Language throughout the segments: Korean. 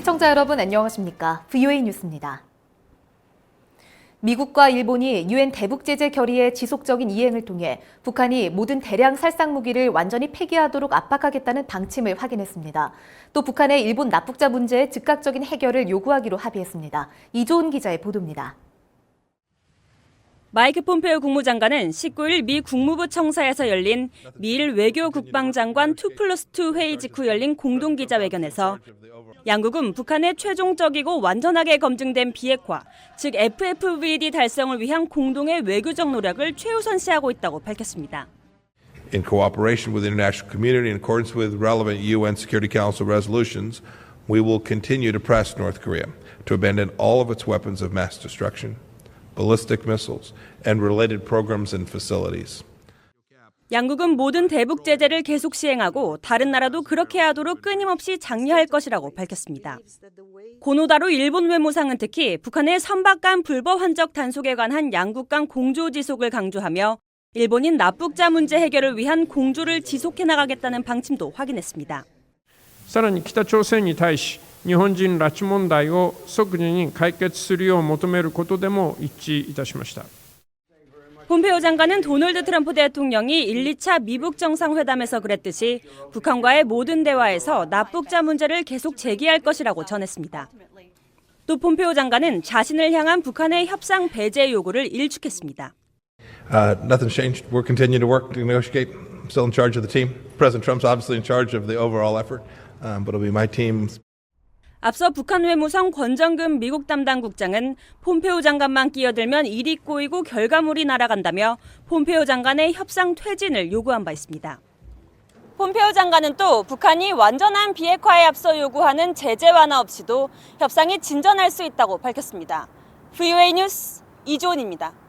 시청자 여러분 안녕하십니까? VOA 뉴스입니다. 미국과 일본이 유엔 대북 제재 결의의 지속적인 이행을 통해 북한이 모든 대량 살상 무기를 완전히 폐기하도록 압박하겠다는 방침을 확인했습니다. 또 북한의 일본 납북자 문제의 즉각적인 해결을 요구하기로 합의했습니다. 이조은 기자의 보도입니다. 마이크 폼페오 국무장관은 19일 미 국무부 청사에서 열린 미일 외교 국방장관 2 플러스 2 회의 직후 열린 공동 기자회견에서 양국은 북한의 최종적이고 완전하게 검증된 비핵화, 즉 FFVD 달성을 위한 공동의 외교적 노력을 최우선시하고 있다고 밝혔습니다. In cooperation with the international community in accordance with relevant UN Security Council resolutions, we will continue to press North Korea to abandon all of its weapons of mass destruction, ballistic missiles, and related programs and facilities. 양국은 모든 대북 제재를 계속 시행하고 다른 나라도 그렇게 하도록 끊임없이 장려할 것이라고 밝혔습니다. 고노다로 일본 외무상은 특히 북한의 선박 간 불법 환적 단속에 관한 양국 간 공조 지속을 강조하며 일본인 납북자 문제 해결을 위한 공조를 지속해 나가겠다는 방침도 확인했습니다. さらに北朝鮮に対し 日本人拉致問題を即時に解決するよう求めることでも一致いたしました。 폼페오 장관은 도널드 트럼프 대통령이 1, 2차 미북 정상회담에서 그랬듯이 북한과의 모든 대화에서 납북자 문제를 계속 제기할 것이라고 전했습니다. 또 폼페오 장관은 자신을 향한 북한의 협상 배제 요구를 일축했습니다. Uh, nothing's changed. We're continuing to work to negotiate. I'm still in charge of the team. President Trump's obviously in charge of the overall effort, um, but it'll be my team 앞서 북한 외무성 권정근 미국 담당 국장은 폼페오 장관만 끼어들면 일이 꼬이고 결과물이 날아간다며 폼페오 장관의 협상 퇴진을 요구한 바 있습니다. 폼페오 장관은 또 북한이 완전한 비핵화에 앞서 요구하는 제재 완화 없이도 협상이 진전할 수 있다고 밝혔습니다. VOA 뉴스 이조은입니다.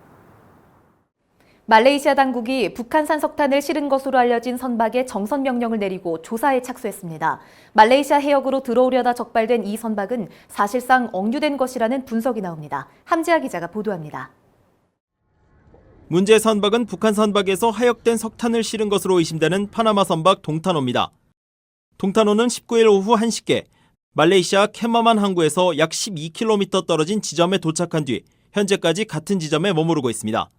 말레이시아 당국이 북한산 석탄을 실은 것으로 알려진 선박에 정선 명령을 내리고 조사에 착수했습니다. 말레이시아 해역으로 들어오려다 적발된 이 선박은 사실상 억류된 것이라는 분석이 나옵니다. 함지아 기자가 보도합니다. 문제 선박은 북한 선박에서 하역된 석탄을 실은 것으로 의심되는 파나마 선박 동탄호입니다. 동탄호는 19일 오후 1시께 말레이시아 케마만 항구에서 약 12km 떨어진 지점에 도착한 뒤 현재까지 같은 지점에 머무르고 있습니다.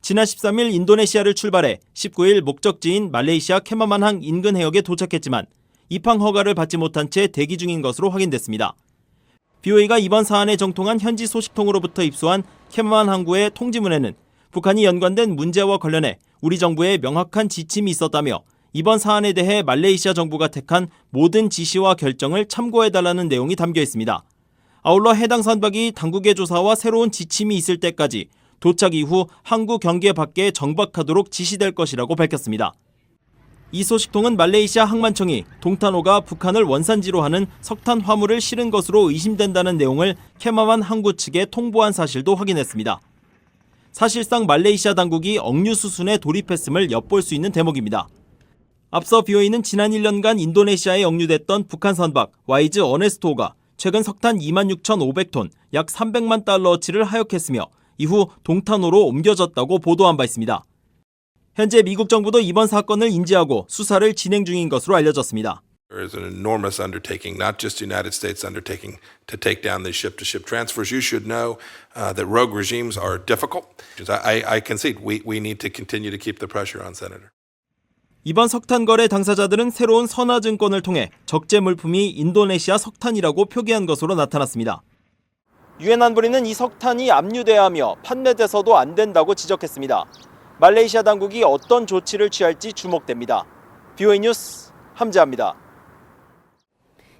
지난 13일 인도네시아를 출발해 19일 목적지인 말레이시아 케마만항 인근 해역에 도착했지만 입항 허가를 받지 못한 채 대기 중인 것으로 확인됐습니다. BOA가 이번 사안에 정통한 현지 소식통으로부터 입수한 케마만 항구의 통지문에는 북한이 연관된 문제와 관련해 우리 정부에 명확한 지침이 있었다며 이번 사안에 대해 말레이시아 정부가 택한 모든 지시와 결정을 참고해달라는 내용이 담겨 있습니다. 아울러 해당 선박이 당국의 조사와 새로운 지침이 있을 때까지 도착 이후 항구 경계 밖에 정박하도록 지시될 것이라고 밝혔습니다. 이 소식통은 말레이시아 항만청이 동탄호가 북한을 원산지로 하는 석탄 화물을 실은 것으로 의심된다는 내용을 케마만 항구 측에 통보한 사실도 확인했습니다. 사실상 말레이시아 당국이 억류 수순에 돌입했음을 엿볼 수 있는 대목입니다. 앞서 BOA는 지난 1년간 인도네시아에 억류됐던 북한 선박 와이즈 어네스토가 최근 석탄 26,500톤, 약 300만 달러어치를 하역했으며 이후 동탄호로 옮겨졌다고 보도한 바 있습니다. 현재 미국 정부도 이번 사건을 인지하고 수사를 진행 중인 것으로 알려졌습니다. There is an enormous undertaking, not just the United States undertaking, to take down these ship to ship transfers. You should know uh, that rogue regimes are difficult. I, I, I concede we, we need to continue to keep the pressure on Senator. 이번 석탄 거래 당사자들은 새로운 선화증권을 통해 적재 물품이 인도네시아 석탄이라고 표기한 것으로 나타났습니다. 유엔 안보리는 이 석탄이 압류돼야 하며 판매돼서도 안 된다고 지적했습니다. 말레이시아 당국이 어떤 조치를 취할지 주목됩니다. BOA 뉴스 함재합니다.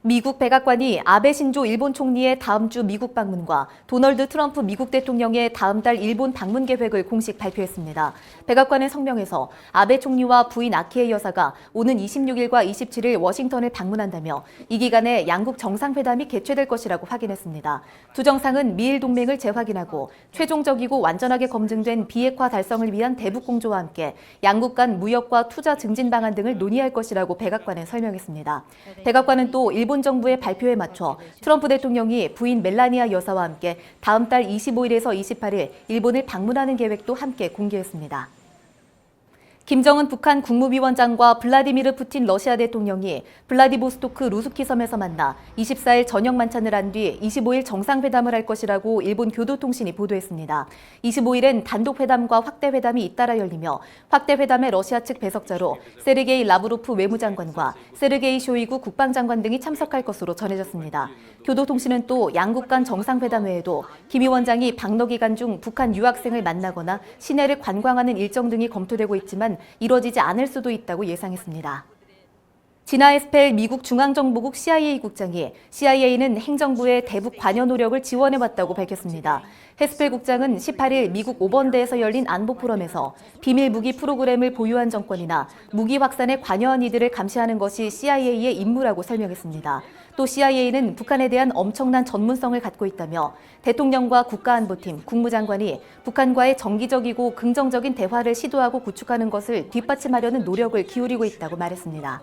미국 백악관이 아베 신조 일본 총리의 다음 주 미국 방문과 도널드 트럼프 미국 대통령의 다음 달 일본 방문 계획을 공식 발표했습니다. 백악관의 성명에서 아베 총리와 부인 아키에 여사가 오는 26일과 27일 워싱턴을 방문한다며 이 기간에 양국 정상회담이 개최될 것이라고 확인했습니다. 두 정상은 미일 동맹을 재확인하고 최종적이고 완전하게 검증된 비핵화 달성을 위한 대북 공조와 함께 양국 간 무역과 투자 증진 방안 등을 논의할 것이라고 백악관은 설명했습니다. 백악관은 또 일본 정부의 발표에 맞춰 트럼프 대통령이 부인 멜라니아 여사와 함께 다음 달 25일에서 28일 일본을 방문하는 계획도 함께 공개했습니다. 김정은 북한 국무위원장과 블라디미르 푸틴 러시아 대통령이 블라디보스토크 루스키 섬에서 만나 24일 저녁 만찬을 한 뒤 25일 정상회담을 할 것이라고 일본 교도통신이 보도했습니다. 25일엔 단독 회담과 확대 회담이 잇따라 열리며 확대 회담에 러시아 측 배석자로 세르게이 라브로프 외무장관과 세르게이 쇼이구 국방장관 등이 참석할 것으로 전해졌습니다. 교도통신은 또 양국 간 정상회담 외에도 김 위원장이 방러 기간 중 북한 유학생을 만나거나 시내를 관광하는 일정 등이 검토되고 있지만 이뤄지지 않을 수도 있다고 예상했습니다. 지나 에스펠 미국 중앙정보국 CIA 국장이 CIA는 행정부의 대북 관여 노력을 지원해왔다고 밝혔습니다. 헤스펠 국장은 18일 미국 오번대에서 열린 안보 포럼에서 비밀 무기 프로그램을 보유한 정권이나 무기 확산에 관여한 이들을 감시하는 것이 CIA의 임무라고 설명했습니다. 또 CIA는 북한에 대한 엄청난 전문성을 갖고 있다며 대통령과 국가안보팀, 국무장관이 북한과의 정기적이고 긍정적인 대화를 시도하고 구축하는 것을 뒷받침하려는 노력을 기울이고 있다고 말했습니다.